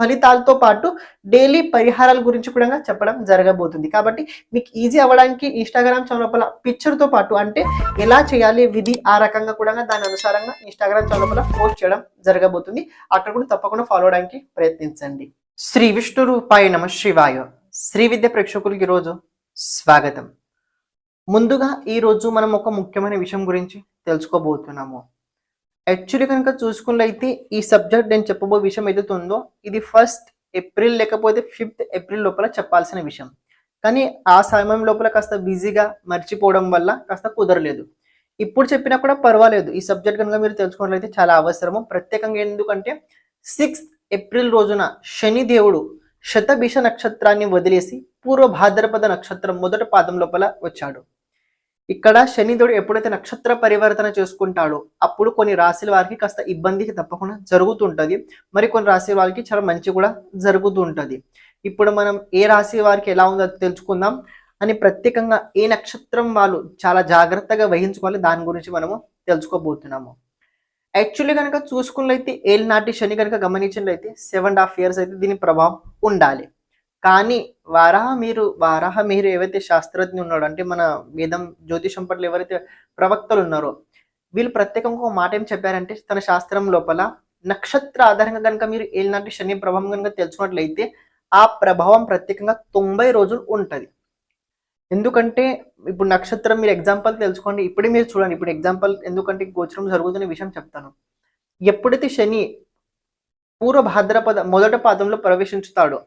ఫలితాలతో పాటు డైలీ పరిహారాల గురించి కూడా చెప్పడం జరగబోతుంది. కాబట్టి మీకు ఈజీ అవ్వడానికి ఇన్స్టాగ్రామ్ చౌలపల పిక్చర్తో పాటు అంటే ఎలా చేయాలి విధి ఆ రకంగా కూడా దాని అనుసారంగా ఇన్స్టాగ్రామ్ చౌలపల పోస్ట్ చేయడం జరగబోతుంది. అక్కడ కూడా తప్పకుండా ఫాలో అవడానికి ప్రయత్నించండి. శ్రీ విష్ణు రూపాయ నమ శివాయ. శ్రీ విద్య ప్రేక్షకులకి ఈరోజు స్వాగతం. ముందుగా ఈ రోజు మనం ఒక ముఖ్యమైన విషయం గురించి తెలుసుకోబోతున్నాము. యాక్చువల్లీ కనుక చూసుకున్నట్లయితే ఈ సబ్జెక్ట్ నేను చెప్పబో విషయం ఏదైతే ఉందో ఇది ఫస్ట్ ఏప్రిల్ లేకపోతే ఫిఫ్త్ ఏప్రిల్ లోపల చెప్పాల్సిన విషయం. కానీ ఆ సమయం లోపల కాస్త బిజీగా మర్చిపోవడం వల్ల కాస్త కుదరలేదు. ఇప్పుడు చెప్పినా కూడా పర్వాలేదు. ఈ సబ్జెక్ట్ కనుక మీరు తెలుసుకున్నట్లయితే చాలా అవసరము. ప్రత్యేకంగా ఎందుకంటే సిక్స్త్ ఏప్రిల్ రోజున శని దేవుడు శతభిష నక్షత్రాన్ని వదిలేసి పూర్వ భాద్రపద నక్షత్రం మొదటి పాదం లోపల వచ్చాడు. ఇక్కడ శనిదేవుడు ఎప్పుడైతే నక్షత్ర పరివర్తన చేసుకుంటాడో అప్పుడు కొన్ని రాశుల వారికి కాస్త ఇబ్బందికి తప్పకుండా జరుగుతుంటుంది. మరి కొన్ని రాశి వారికి చాలా మంచి కూడా జరుగుతూ ఉంటుంది ఇప్పుడు మనం ఏ రాశి వారికి ఎలా ఉందో తెలుసుకుందాం. అని ప్రత్యేకంగా ఏ నక్షత్రం వాళ్ళు చాలా జాగ్రత్తగా వహించుకోవాలి దాని గురించి మనము తెలుసుకోబోతున్నాము. యాక్చువల్లీ కనుక చూసుకున్నట్లయితే ఏళ్ళనాటి శని కనుక గమనించినట్లయితే సెవెన్ అండ్ హాఫ్ ఇయర్స్ అయితే దీని ప్రభావం ఉండాలి. కానీ వారాహ మీరు వారాహ మీరు ఏవైతే శాస్త్రజ్ఞ ఉన్నాడో అంటే మన వేదం జ్యోతిషం పట్ల ఎవరైతే ప్రవక్తలు ఉన్నారో వీళ్ళు ప్రత్యేకంగా ఒక మాట ఏం చెప్పారంటే తన శాస్త్రం లోపల నక్షత్ర ఆధారంగా కనుక మీరు ఏలినాటి శని ప్రభావం కనుక తెలుసుకున్నట్లయితే ఆ ప్రభావం ప్రత్యేకంగా తొంభై రోజులు ఉంటుంది. ఎందుకంటే ఇప్పుడు నక్షత్రం మీరు ఎగ్జాంపుల్ తెలుసుకోండి. ఇప్పుడే మీరు చూడండి. ఇప్పుడు ఎగ్జాంపుల్ ఎందుకంటే గోచరం జరుగుతున్న విషయం చెప్తాను. ఎప్పుడైతే శని పూర్వ భాద్రపద మొదటి పాదంలో ప్రవేశించుతాడో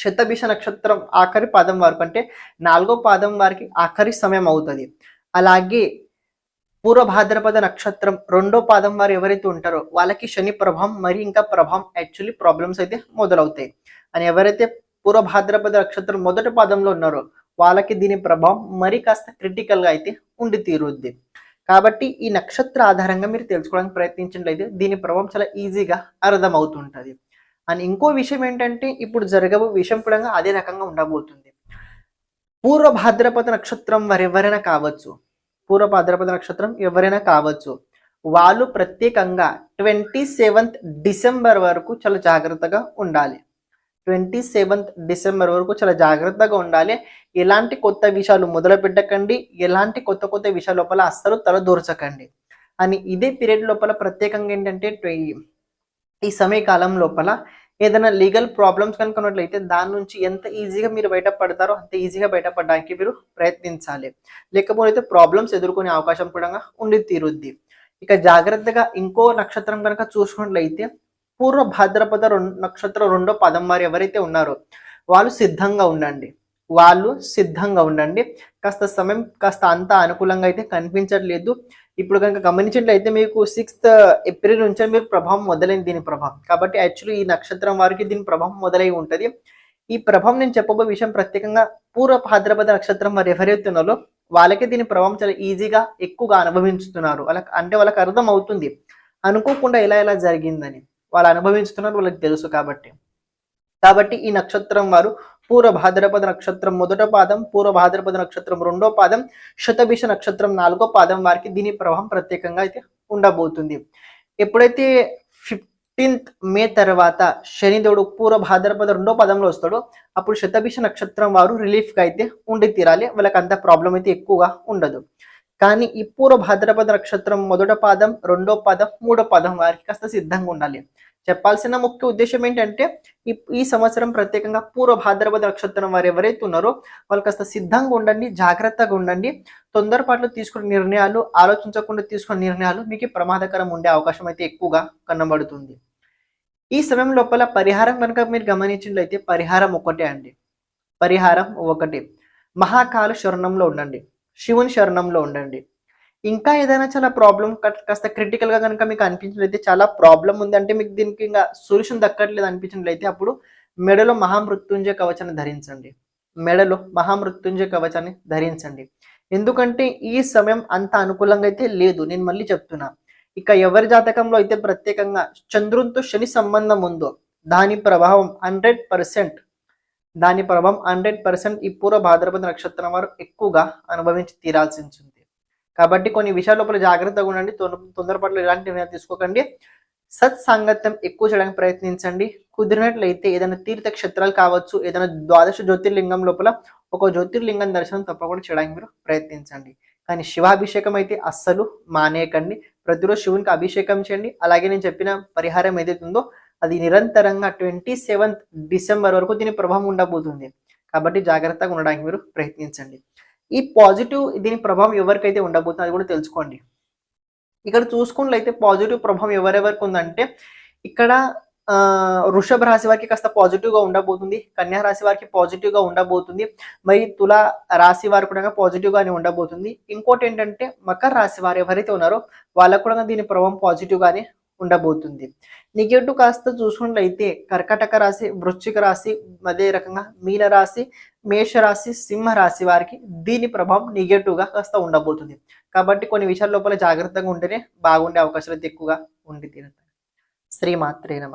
శతభిష నక్షత్రం ఆఖరి పాదం వరకు అంటే నాలుగో పాదం వారికి ఆఖరి సమయం అవుతుంది. అలాగే పూర్వ భాద్రపద నక్షత్రం రెండో పాదం వారు ఎవరైతే ఉంటారో వాళ్ళకి శని ప్రభావం మరి ఇంకా ప్రభావం యాక్చువల్లీ ప్రాబ్లమ్స్ అయితే మొదలవుతాయి. అని ఎవరైతే పూర్వ భాద్రపద నక్షత్రం మొదటి పాదంలో ఉన్నారో వాళ్ళకి దీని ప్రభావం మరి కాస్త క్రిటికల్గా అయితే ఉండి తీరుద్ది. కాబట్టి ఈ నక్షత్ర ఆధారంగా మీరు తెలుసుకోవడానికి ప్రయత్నించినట్లయితే దీని ప్రభావం చాలా ఈజీగా అర్థమవుతుంటుంది. అండ్ ఇంకో విషయం ఏంటంటే ఇప్పుడు జరగబో విషయం కూడా అదే రకంగా ఉండబోతుంది. పూర్వ భాద్రపద నక్షత్రం వారెవరైనా కావచ్చు. పూర్వ భాద్రపద నక్షత్రం ఎవరైనా కావచ్చు. వాళ్ళు ప్రత్యేకంగా ట్వంటీ సెవెంత్ డిసెంబర్ వరకు చాలా జాగ్రత్తగా ఉండాలి. ట్వంటీ సెవెంత్ డిసెంబర్ వరకు చాలా జాగ్రత్తగా ఉండాలి. ఎలాంటి కొత్త విషయాలు మొదలు పెట్టకండి. ఎలాంటి కొత్త కొత్త విషయాల లోపల అస్సలు తలదూర్చకండి. అని ఇదే పీరియడ్ లోపల ప్రత్యేకంగా ఏంటంటే ఈ సమయకాలం లోపల ఏదైనా లీగల్ ప్రాబ్లమ్స్ కనుక్కున్నట్లయితే దాని నుంచి ఎంత ఈజీగా మీరు బయటపడతారో అంత ఈజీగా బయటపడడానికి మీరు ప్రయత్నించాలి. లేకపోతే ప్రాబ్లమ్స్ ఎదుర్కొనే అవకాశం కూడా ఉండి తీరుద్ది. ఇక జాగ్రత్తగా ఇంకో నక్షత్రం కనుక చూసుకున్నట్లయితే పూర్వ భాద్రపద రెండు నక్షత్రం రెండో పదం వారు ఎవరైతే ఉన్నారో వాళ్ళు సిద్ధంగా ఉండండి. వాళ్ళు సిద్ధంగా ఉండండి. కాస్త సమయం కాస్త అంత అనుకూలంగా అయితే కనిపించట్లేదు. ఇప్పుడు కనుక గమనించినట్లయితే మీకు సిక్స్త్ ఏప్రిల్ నుంచి మీరు ప్రభావం మొదలైంది దీని ప్రభావం. కాబట్టి యాక్చువల్లీ ఈ నక్షత్రం వారికి దీని ప్రభావం మొదలై ఉంటుంది. ఈ ప్రభావం నేను చెప్పబోయే విషయం ప్రత్యేకంగా పూర్వ భాద్రపద నక్షత్రం వారు ఎవరైతే ఉన్నారో వాళ్ళకి దీని ప్రభావం చాలా ఈజీగా ఎక్కువగా అనుభవించుతున్నారు. వాళ్ళకి అంటే వాళ్ళకి అర్థం అవుతుంది అనుకోకుండా ఎలా ఎలా జరిగిందని వాళ్ళు అనుభవించుతున్నారు వాళ్ళకి తెలుసు కాబట్టి. కాబట్టి ఈ నక్షత్రం వారు పూర్వ భాద్రపద నక్షత్రం మొదట పాదం పూర్వ భాద్రపద నక్షత్రం రెండో పాదం శతభిష నక్షత్రం నాలుగో పాదం వారికి దీని ప్రభావం ప్రత్యేకంగా అయితే ఉండబోతుంది. ఎప్పుడైతే ఫిఫ్టీన్త్ మే తర్వాత శనిదేవుడు పూర్వ భాద్రపద రెండో పదంలో వస్తాడో అప్పుడు శతభిష నక్షత్రం వారు రిలీఫ్గా అయితే ఉండి తీరాలి. వాళ్ళకి అంత ప్రాబ్లం అయితే ఎక్కువగా ఉండదు. కానీ ఈ పూర్వ భాద్రపద నక్షత్రం మొదట పాదం రెండో పాదం మూడో పాదం వారికి కాస్త సిద్ధంగా ఉండాలి. చెప్పాల్సిన ముఖ్య ఉద్దేశం ఏంటంటే ఈ ఈ సంవత్సరం ప్రత్యేకంగా పూర్వ భాద్రపద నక్షత్రం వారు ఎవరైతే ఉన్నారో వాళ్ళు కాస్త సిద్ధంగా ఉండండి జాగ్రత్తగా ఉండండి. తొందరపాట్లు తీసుకునే నిర్ణయాలు ఆలోచించకుండా తీసుకునే నిర్ణయాలు మీకు ప్రమాదకరం ఉండే అవకాశం అయితే ఎక్కువగా కనబడుతుంది. ఈ సమయం లోపల పరిహారం కనుక మీరు గమనించినట్లయితే పరిహారం ఒకటే అండి. పరిహారం ఒకటి. మహాకాల శరణంలో ఉండండి. శివుని శరణంలో ఉండండి. ఇంకా ఏదైనా చాలా ప్రాబ్లం కాస్త క్రిటికల్గా కనుక మీకు అనిపించినట్లయితే చాలా ప్రాబ్లం ఉంది అంటే మీకు దీనికి ఇంకా సొల్యూషన్ దక్కట్లేదు అనిపించినట్లయితే అప్పుడు మెడలో మహామృత్యుంజయ కవచాన్ని ధరించండి. మెడలో మహామృత్యుంజయ కవచాన్ని ధరించండి. ఎందుకంటే ఈ సమయం అంత అనుకూలంగా అయితే లేదు. నేను మళ్ళీ చెప్తున్నా. ఇక ఎవరి జాతకంలో అయితే ప్రత్యేకంగా చంద్రునితో శని సంబంధం ఉందో దాని ప్రభావం హండ్రెడ్ పర్సెంట్ దాని ప్రభావం హండ్రెడ్ పర్సెంట్ ఈ పూర్వ భాద్రపద నక్షత్రం వారు ఎక్కువగా అనుభవించి తీరాల్సి ఉంటుంది కాబట్టి కొన్ని విషయాల లోపల జాగ్రత్తగా ఉండండి. తొందర తొందరపాట్లు ఎలాంటి నిర్ణయాలు తీసుకోకండి. సత్సాంగత్యం ఎక్కువ చేయడానికి ప్రయత్నించండి. కుదిరినట్లయితే ఏదైనా తీర్థ క్షేత్రాలు కావచ్చు ఏదైనా ద్వాదశ జ్యోతిర్లింగం లోపల ఒక జ్యోతిర్లింగం దర్శనం తప్పకుండా చేయడానికి మీరు ప్రయత్నించండి. కానీ శివాభిషేకం అయితే అస్సలు మానేయకండి. ప్రతిరోజు శివునికి అభిషేకం చేయండి. అలాగే నేను చెప్పిన పరిహారం ఏదైతే ఉందో అది నిరంతరంగా ట్వంటీ సెవెంత్ డిసెంబర్ వరకు దీని ప్రభావం ఉండబోతుంది. కాబట్టి జాగ్రత్తగా ఉండడానికి మీరు ప్రయత్నించండి. ఈ పాజిటివ్ దీని ప్రభావం ఎవరికైతే ఉండబోతుంది అది కూడా తెలుసుకోండి. ఇక్కడ చూసుకున్నట్లయితే పాజిటివ్ ప్రభావం ఎవరెవరికి ఉందంటే ఇక్కడ ఆ, వృషభ రాశి వారికి కాస్త పాజిటివ్గా ఉండబోతుంది కన్యా రాశి వారికి పాజిటివ్గా ఉండబోతుంది మరి తులా రాశి వారు కూడా పాజిటివ్గానే ఉండబోతుంది. ఇంకోటి ఏంటంటే మకర రాశి వారు ఎవరైతే ఉన్నారో వాళ్ళకు కూడా దీని ప్రభావం పాజిటివ్గానే ఉండబోతుంది. నెగటివ్ కాస్త చూసుకున్నట్లయితే కర్కటక రాశి వృశ్చిక రాశి అదే రకంగా మీన రాశి మేష రాశి సింహ రాశి వారికి దీని ప్రభావం నెగటివ్గా కాస్త ఉండబోతుంది. కాబట్టి కొన్ని విషయాల లోపల జాగ్రత్తగా ఉంటేనే బాగుండే అవకాశాలు ఎక్కువగా ఉండి తీరుతాయి. శ్రీమాత్రే నమ.